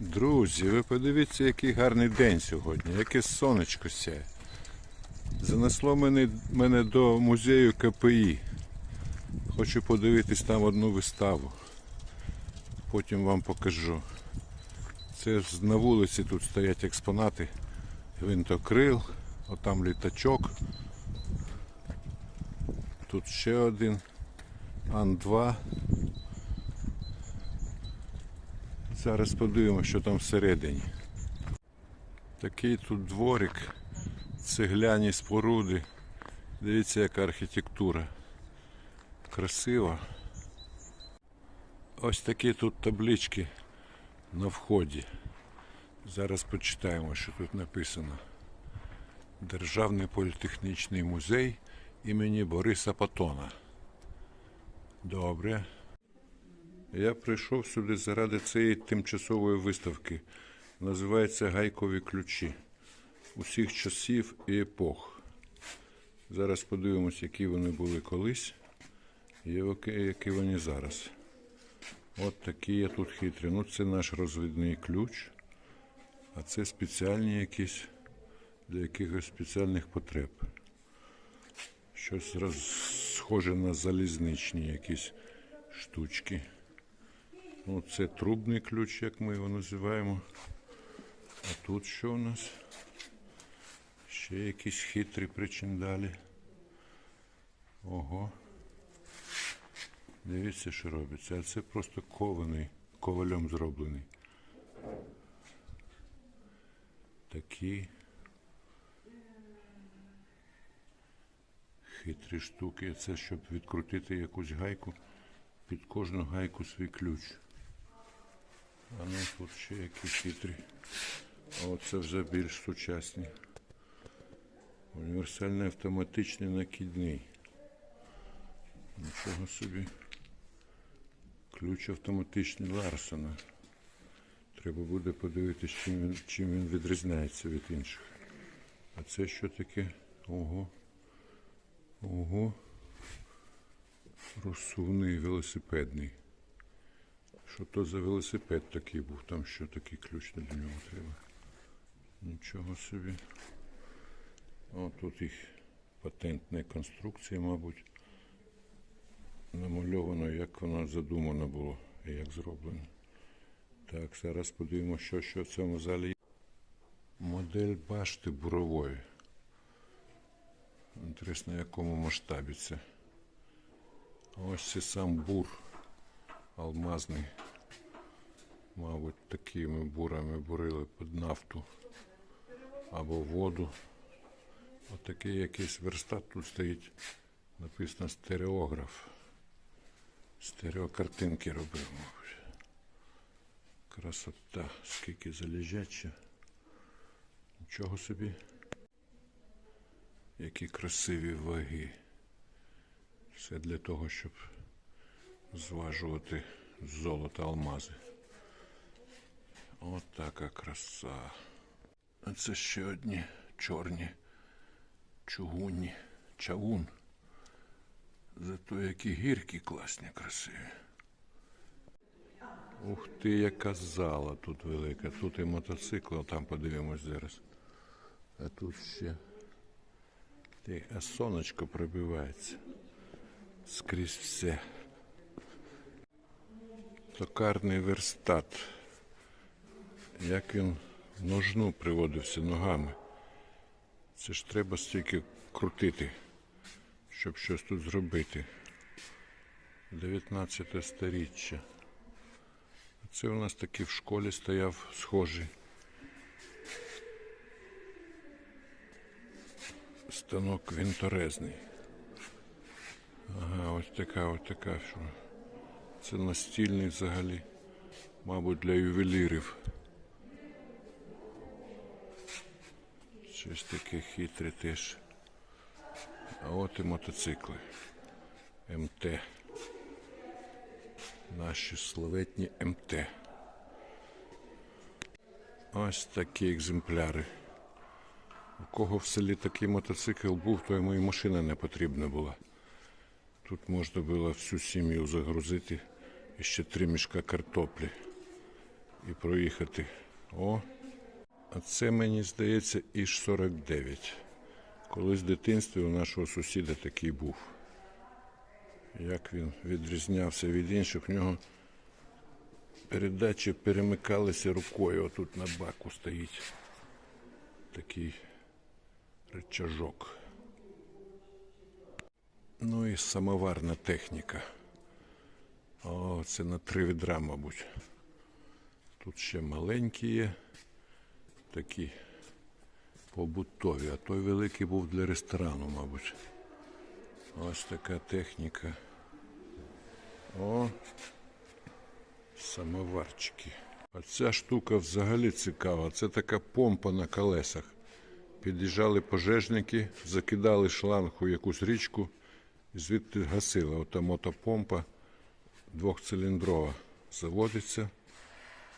Друзі, ви подивіться, який гарний день сьогодні, яке сонечко сяє. Занесло мене, мене до музею КПІ. Хочу подивитись там одну виставу. Потім вам покажу. Це ж на вулиці тут стоять експонати. Гвинтокрил, отам літачок. Тут ще один Ан-2. Зараз подивимося, що там всередині. Такий тут дворик, цегляні споруди. Дивіться, яка архітектура. Красиво. Ось такі тут таблички на вході. Зараз почитаємо, що тут написано. Державний політехнічний музей імені Бориса Патона. Добре. Я прийшов сюди заради цієї тимчасової виставки. Називається Гайкові ключі усіх часів і епох. Зараз подивимось, які вони були колись і які- вони зараз. От такі є тут хитрі. Ну, це наш розвідний ключ, а це спеціальні якісь для якихось спеціальних потреб. Щось схоже на залізничні якісь штучки. Ну, це трубний ключ, як ми його називаємо. А тут що у нас? Ще якісь хитрі причиндалі. Ого. Дивіться, що робиться. А це просто кований, ковалем зроблений. Такі хитрі штуки. Це щоб відкрутити якусь гайку. Під кожну гайку свій ключ. А ну тут ще які хитрі. А оце вже більш сучасні. Універсальний автоматичний накидний. Нічого собі. Ключ автоматичний Ларсона. Треба буде подивитися, чим він, чим він відрізняється від інших. А це що таке? Ого. Ого. Розсувний велосипедний. Що то за велосипед такий був, там що такий ключ для нього треба. Нічого собі. О, тут їх патентна конструкція, мабуть. Намальовано, як вона задумана було і як зроблено. Так, зараз подивимося, що, що в цьому залі є. Модель башти бурової. Інтересно, в якому масштабі це. Ось це сам бур алмазний. Мабуть, такими бурами бурили під нафту або воду. Отакий якийсь верстат тут стоїть. Написано стереограф. Стереокартинки робив, мабуть. Красота, скільки залежача. Нічого собі. Які красиві ваги. Все для того, щоб зважувати золото алмази. От така краса. А це ще одні чорні чугунні чавун. Зато які гіркі класні, красиві. Ух ти, яка зала тут велика. Тут і мотоцикл, там подивимось зараз. А тут ще. А сонечко пробивається. Скрізь все. Токарний верстат. Як він ножну приводився ногами. Це ж треба стільки крутити, щоб щось тут зробити. 19 сторіччя. Це у нас таки в школі стояв схожий. Станок вінторезний. Ага, ось така, ось така. Це настільний взагалі. Мабуть, для ювелірів. Щось таке хитре теж. А от і мотоцикли. МТ. Наші славетні МТ. Ось такі екземпляри. У кого в селі такий мотоцикл був, то йому і машина не потрібна була. Тут можна було всю сім'ю загрузити і ще три мішка картоплі. І проїхати. О, а це мені здається іж 49. Колись в дитинстві у нашого сусіда такий був. Як він відрізнявся від інших, в нього передачі перемикалися рукою. Отут на баку стоїть такий рычажок. Ну і самоварна техніка. О, це на три відра, мабуть. Тут ще маленькі є, такі побутові, а той великий був для ресторану, мабуть. Ось така техніка. О, самоварчики. А ця штука взагалі цікава. Це така помпа на колесах. Під'їжджали пожежники, закидали шланг у якусь річку, звідти гасили. Ота мотопомпа двохциліндрова заводиться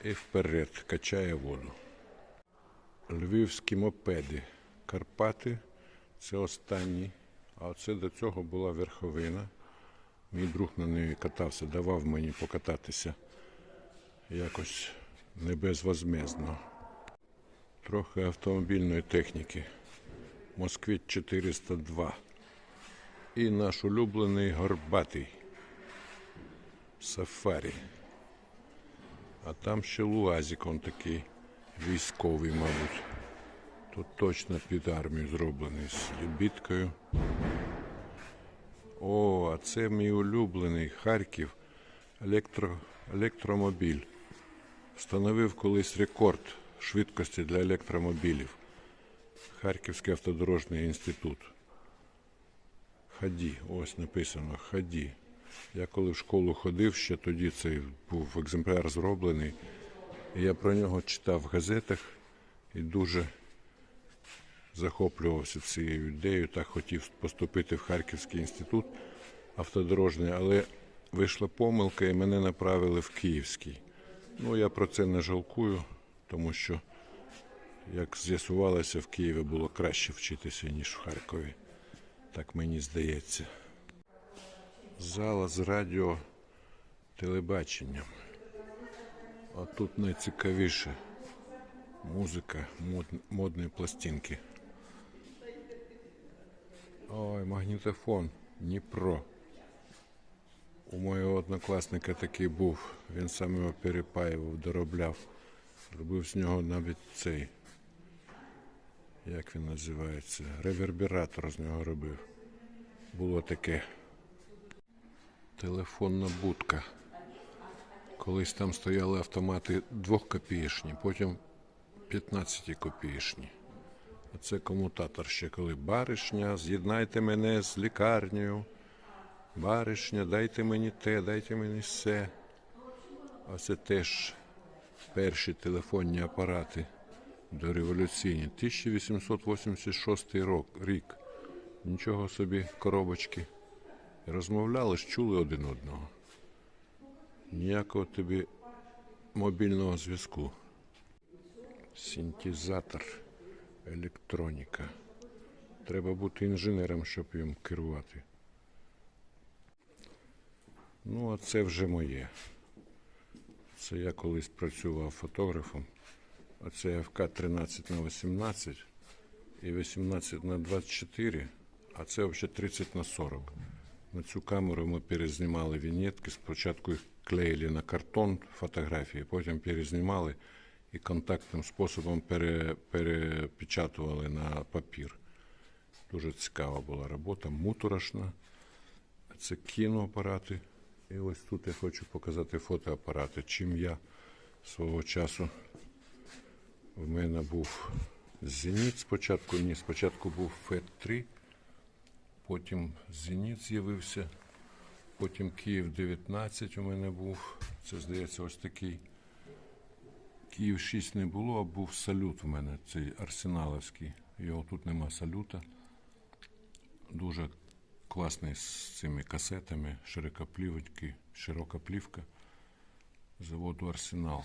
і вперед качає воду. Львівські мопеди. Карпати це останні. А це до цього була верховина. Мій друг на неї катався, давав мені покататися якось не. Трохи автомобільної техніки. Москвич 402. І наш улюблений горбатий. Сафарі. А там ще Луазик он такий військовий, мабуть. Тут точно під армію зроблений з лебідкою. О, а це мій улюблений Харків електро, електромобіль. Встановив колись рекорд швидкості для електромобілів. Харківський автодорожний інститут. Хаді, ось написано Хаді. Я коли в школу ходив, ще тоді цей був екземпляр зроблений. І я про нього читав в газетах і дуже захоплювався цією ідеєю, так хотів поступити в Харківський інститут автодорожний, але вийшла помилка і мене направили в Київський. Ну, я про це не жалкую, тому що, як з'ясувалося, в Києві було краще вчитися, ніж в Харкові. Так мені здається. Зала з радіо телебаченням. А тут найцікавіше музика, мод, модні пластинки. Ой, магнітофон Дніпро. У моєго однокласника такий був. Він сам його перепаював, доробляв. Робив з нього навіть цей. Як він називається? Ревербератор з нього робив. Було таке. Телефонна будка. Колись там стояли автомати двохкопієчні, потім 15 копієчні. А це комутатор ще коли баришня, з'єднайте мене з лікарнею. Баришня, дайте мені те, дайте мені все. А це теж перші телефонні апарати дореволюційні. 1886 рок, рік. Нічого собі коробочки. Розмовляли ж, чули один одного. Ніякого тобі мобільного зв'язку. Синтезатор, електроніка. Треба бути інженером, щоб їм керувати. Ну, а це вже моє. Це я колись працював фотографом. А це ФК 13 на 18 і 18 на 24, а це взагалі 30 на 40. На цю камеру ми перезнімали вінетки. Спочатку їх клеїли на картон фотографії, потім перезнімали і контактним способом пере, перепечатували на папір. Дуже цікава була робота, муторошна. Це кіноапарати. І ось тут я хочу показати фотоапарати. Чим я свого часу в мене був Зеніт спочатку. Ні, спочатку був ФЕТ-3, потім Зеніт з'явився, потім Київ 19 у мене був. Це, здається, ось такий. Київ 6 не було, а був салют у мене, цей арсеналовський. Його тут нема салюта. Дуже класний з цими касетами, широкоплівочки, широка плівка заводу Арсенал.